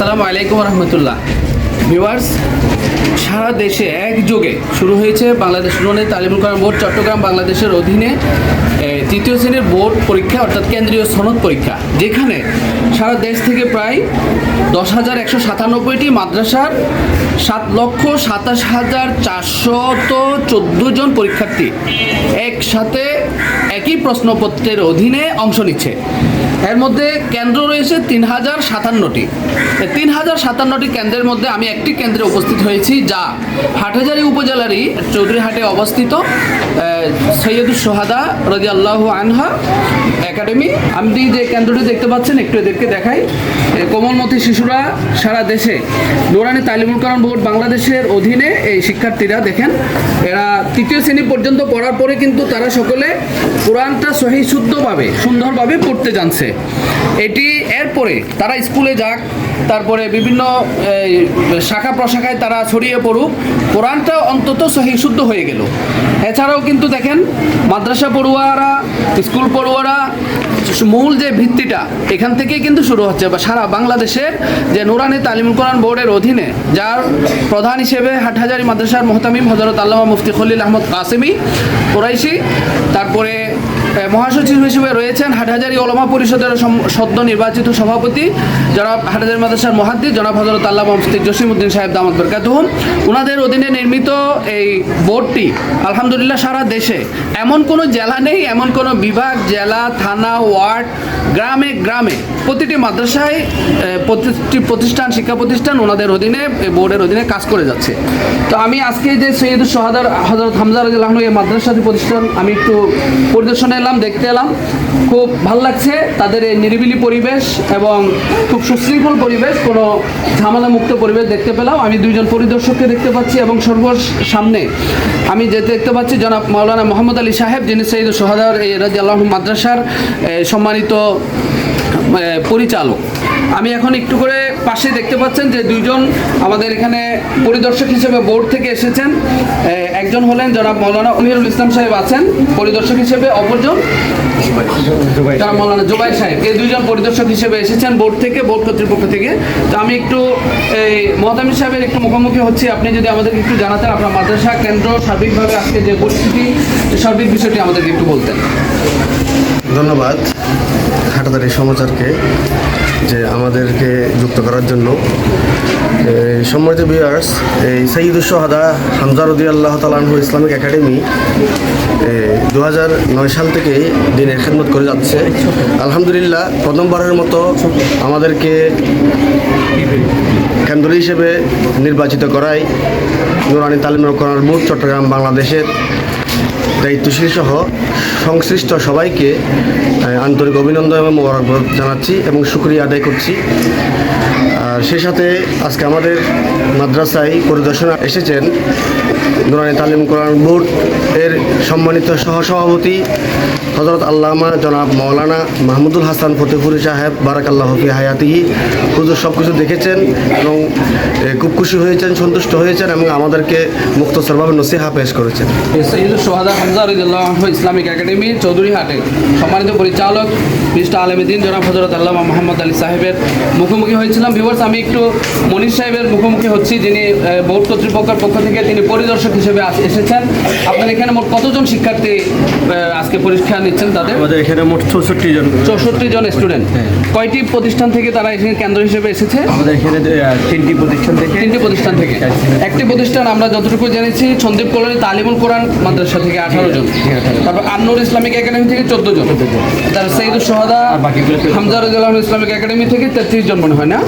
আসসালামু আলাইকুম রহমতুল্লাহ। ভিউয়ার্স, সারা দেশে একযোগে শুরু হয়েছে বাংলাদেশ রোনে তালিমুল করাম বোর্ড চট্টগ্রাম বাংলাদেশের অধীনে তৃতীয় শ্রেণির বোর্ড পরীক্ষা, অর্থাৎ কেন্দ্রীয় সনদ পরীক্ষা, যেখানে সারা দেশ থেকে প্রায় দশ হাজার একশো সাতানব্বইটি মাদ্রাসার সাত লক্ষ সাতাশ হাজার চারশত চোদ্দ জন পরীক্ষার্থী একসাথে একই প্রশ্নপত্রের অধীনে অংশ নিচ্ছে। এর মধ্যে কেন্দ্র রয়েছে তিন হাজার সাতান্নটি। তিন হাজার সাতান্নটি কেন্দ্রের মধ্যে আমি একটি কেন্দ্রে উপস্থিত হয়েছি যা হাটহাজারী উপজেলারই চৌধুরীহাটে অবস্থিত। সৈয়দুল সোহাদা রাজি আল্লাহ আনহা একাডেমি। আপনি যে কেন্দ্রটি দেখতে পাচ্ছেন, একটু এদেরকে দেখাই। কোমলমতি শিশুরা সারা দেশে, নোরানি তালিমুল কারণ বোর্ড বাংলাদেশের অধীনে এই শিক্ষার্থীরা দেখেন, এরা তৃতীয় শ্রেণি পর্যন্ত পড়ার পরে কিন্তু তারা সকলে কোরআনটা সহি শুদ্ধভাবে সুন্দরভাবে পড়তে জানছে। এটি এরপরে তারা স্কুলে যাক, তারপরে বিভিন্ন শাখা প্রশাখায় তারা ছড়িয়ে পড়ুক, কোরআনটা অন্তত সহি শুদ্ধ হয়ে গেল। এছাড়াও কিন্তু দেখেন, মাদ্রাসা পড়ুয়ারা, স্কুল পড়ুয়ারা, মূল যে ভিত্তিটা, এখান থেকেই কিন্তু শুরু হচ্ছে। বা সারা বাংলাদেশের যে নুরানি তালিমুল কোরআন বোর্ডের অধীনে, যার প্রধান হিসেবে হাটহাজারি মাদ্রাসার মোহতামিম হজরত আল্লামা মুফতি খলিল আহমদ কাসেমি, কোরাইশি, তারপরে মহাসচিব হিসেবে রয়েছেন হাটহাজারি ওলামা পরিষদের সদ্য নির্বাচিত সভাপতি জনাব হাটহাজারি মাদ্রাসার মহাদ্দিদ জনাব হজরত আল্লাহ মুফতি জসিমউদ্দিন সাহেব দামত বরকাতুহম। ওনাদের অধীনে নির্মিত এই বোর্ডটি আলহামদুলিল্লাহ সারা দেশে। এমন কোনো জেলা নেই, এমন কোনো বিভাগ, জেলা, থানা, ওয়ার্ড, গ্রামে গ্রামে। প্রতিটি মাদ্রাসায় প্রতিটি প্রতিষ্ঠান, শিক্ষা প্রতিষ্ঠান ওনাদের অধীনে এই বোর্ডের অধীনে কাজ করে যাচ্ছে। তো আমি আজকে যে সৈয়দ সোহাদার হজরত হামজা রাজিল্লাহন এই মাদ্রাসাটি প্রতিষ্ঠান, আমি একটু পরিদর্শনে এলাম, দেখতে এলাম। খুব ভালো লাগছে তাদের এই নিরিবিলি পরিবেশ এবং খুব সুশৃঙ্খল পরিবেশ, কোনো ঝামেলা মুক্ত পরিবেশ দেখতে পেলাম। আমি দুইজন পরিদর্শককে দেখতে পাচ্ছি এবং সর্বর সামনে আমি যেতে দেখতে পাচ্ছি জনাব মাওলানা মোহাম্মদ আলী সাহেব, যিনি সৈয়দ সোহাদার এই রাজি আল্লাহ মাদ্রাসার সম্মানিত পরিচালক। আমি এখন একটু করে পাশে দেখতে পাচ্ছেন যে দুইজন আমাদের এখানে পরিদর্শক হিসেবে বোর্ড থেকে এসেছেন। একজন হলেন জনাব মৌলানা অমিরুল ইসলাম সাহেব আছেন, পরিদর্শক হিসেবে অপরজন জনাব মৌলানা জুবাই সাহেব। এই দুইজন পরিদর্শক হিসেবে এসেছেন বোর্ড থেকে, বোর্ড কর্তৃপক্ষ থেকে। তো আমি একটু এই মহতামির সাহেবের একটু মুখোমুখি হচ্ছি। আপনি যদি আমাদেরকে একটু জানাতেন, আপনার মাদ্রাসা কেন্দ্র সার্বিকভাবে আজকে যে পরিস্থিতি সার্বিক বিষয়টি আমাদেরকে একটু বলতেন। ধন্যবাদ। হাটাদারি সমাচারকে যে আমাদেরকে যুক্ত করার জন্য। সম্মানিত বিয়ার্স এই সঈদুল সোহাদা হামজারুদ্দি আল্লাহ তালাহু ইসলামিক একাডেমি দু নয় সাল থেকে দিনের খেদমত করে যাচ্ছে। আলহামদুলিল্লাহ, প্রথমবারের মতো আমাদেরকে কেন্দ্র হিসেবে নির্বাচিত করায় নুরানি তালিম করার বোর্ড চট্টগ্রাম বাংলাদেশের দায়িত্বশীল সহ সংশ্লিষ্ট সবাইকে আন্তরিক অভিনন্দন এবং মোবারকবাদ জানাচ্ছি এবং শুক্রিয়া আদায় করছি। আর সেই সাথে আজকে আমাদের মাদ্রাসায় পরিদর্শনে এসেছেন নুরানি তালিম কোরআন বোর্ড এর সম্মানিত সহসভাপতি হজরত আল্লামা জনাব মৌলানা মাহমুদুল হাসান ফতেপুরি সাহেব বারাক আল্লাহ ফি হায়াতিহি। হুজুর সব কিছু দেখেছেন এবং খুব খুশি হয়েছেন, সন্তুষ্ট হয়েছেন এবং আমাদেরকে মুক্ত মুক্তসরভাবে নসিহা পেশ করেছেন। ইসলামিক একাডেমি চৌধুরীহাটে সম্মানিত পরিচালক মিস্টার আলমদিন জনাব হজরত আল্লামা মোহাম্মদ আলী সাহেবের মুখোমুখি হয়েছিলাম। ভিউয়ার্স আমি একটু মনির সাহেবের মুখোমুখি হচ্ছি যিনি বোর্ড কর্তৃপক্ষের পক্ষ থেকে তিনি পরিদর্শক হিসেবে এসেছেন। আপনার এখানে মোট কতজন শিক্ষার্থী আজকে পরীক্ষা নিচ্ছেন তাদের? আমাদের এখানে মোট চৌষট্টি জন। চৌষট্টি জন স্টুডেন্ট কয়টি প্রতিষ্ঠান থেকে তারা এখানে কেন্দ্র হিসেবে এসেছে? আমাদের এখানে তিনটি প্রতিষ্ঠান থেকে। তিনটি প্রতিষ্ঠান থেকে। একটি প্রতিষ্ঠান আমরা যতটুকু জেনেছি সন্দীপ কলোনি তালিমুল কোরআন মাদ্রাসা থেকে আঠারো জন। তারপর আন্নুর ইসলামিক একাডেমি থেকে চোদ্দ জন। তারপর সৈয়দ সোহাদা আর বাকিগুলো তো- হামজা রাজিউল্লাহ ইসলামিক একাডেমি থেকে তেত্রিশ জন মনে হয় না?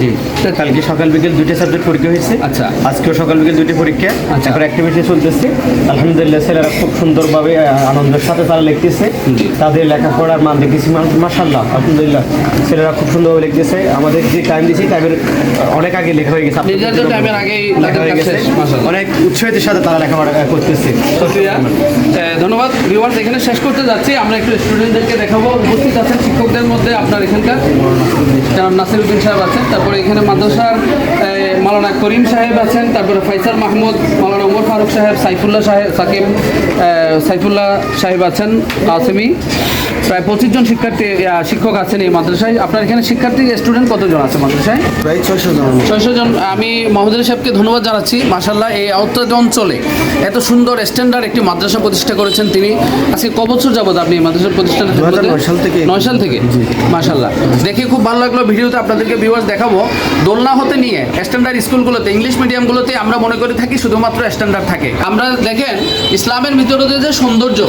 কালকে সকাল বিকেল দুইটা সাবজেক্ট পরীক্ষা হয়েছে। আচ্ছা। আজকেও সকাল বিকেল দুইটি পরীক্ষা। আচ্ছা। এখন অ্যাক্টিভিটি চলতেছে। আলহামদুলিল্লাহ ছেলেরা খুব সুন্দরভাবে আনন্দের সাথে তারা লিখতেছে। তাদের লেখাপড়ার মান দেখতেছি মাসাল্লাহ আলহামদুলিল্লাহ। ছেলেরা খুব সুন্দরভাবে লিখতেছে। আমাদের যে টাইম দিয়েছি টাইমের অনেক আগে লেখা হয়ে গেছে। নির্ধারিত টাইমের আগেই লেখা হয়ে গেছে। অনেক উৎসাহের সাথে তারা লেখাপড়া করতেছে। ধন্যবাদ। ভিউয়ার্স এখানে শেষ করতে যাচ্ছি। আমরা একটু স্টুডেন্টদেরকে দেখাবো। উপস্থিত আছেন শিক্ষকদের মধ্যে আপনার এখানকার। নাসির উদ্দিন সাহেব আছেন। তারপরে এখানে মাদ্রাসার এ, মাওলানা করিম সাহেব আছেন তারপরে ফাইসার মাহমুদ মালানা ওমর ফারুক সাহেব সাইফুল্লাহ সাহেব সাকিব সাইফুল্লাহ সাহেব আছেন কাসেমি। প্রায় পঁচিশ জন শিক্ষার্থী শিক্ষক আছেন এই মাদ্রাসায়। আপনার এখানে শিক্ষার্থী স্টুডেন্ট কতজন আছে মাদ্রাসায়? প্রায় ছয়শো জন ছয়শো জন। আমি মোহাম্মদ সাহেবকে ধন্যবাদ জানাচ্ছি। মাসাল্লাহ এই আওতাদ অঞ্চলে এত সুন্দর স্ট্যান্ডার্ড একটি মাদ্রাসা প্রতিষ্ঠা করেছেন তিনি। আজকে ক বছর যাবত আপনি এই মাদ্রাসা প্রতিষ্ঠানে 2009 সাল থেকে। নয় সাল থেকে? মাসাল্লাহ দেখে খুব ভালো লাগল ভিডিওতে আপনাদেরকে ভিউয়ার্স দেখাবো। দোলনা হতে নিয়ে স্ট্যান্ডার্ড স্কুলগুলোতে, ইংলিশ মিডিয়ামগুলোতে আমরা মনে করে থাকি শুধুমাত্র স্ট্যান্ডার্ড থাকে। আমরা দেখেন, ইসলামের ভিতরে যে সৌন্দর্য,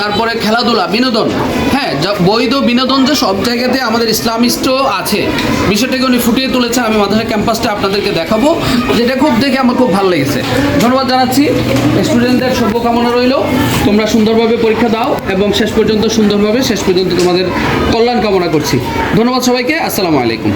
তারপরে খেলাধুলা, বিনোদন হ্যাঁ বৈধ বিনোদন যে সব জায়গাতে আমাদের ইসলামিস্ট আছে, বিষয়টাকে উনি ফুটিয়ে তুলেছেন আমি মাদ্রাসা ক্যাম্পাসটা আপনাদেরকে দেখাবো, যেটা খুব দেখে আমার খুব ভালো লেগেছে। ধন্যবাদ জানাচ্ছি, স্টুডেন্টদের শুভকামনা রইল, তোমরা সুন্দরভাবে পরীক্ষা দাও, এবং শেষ পর্যন্ত সুন্দরভাবে, শেষ পর্যন্ত তোমাদের কল্যাণ কামনা করছি। ধন্যবাদ সবাইকে, আসসালামু আলাইকুম।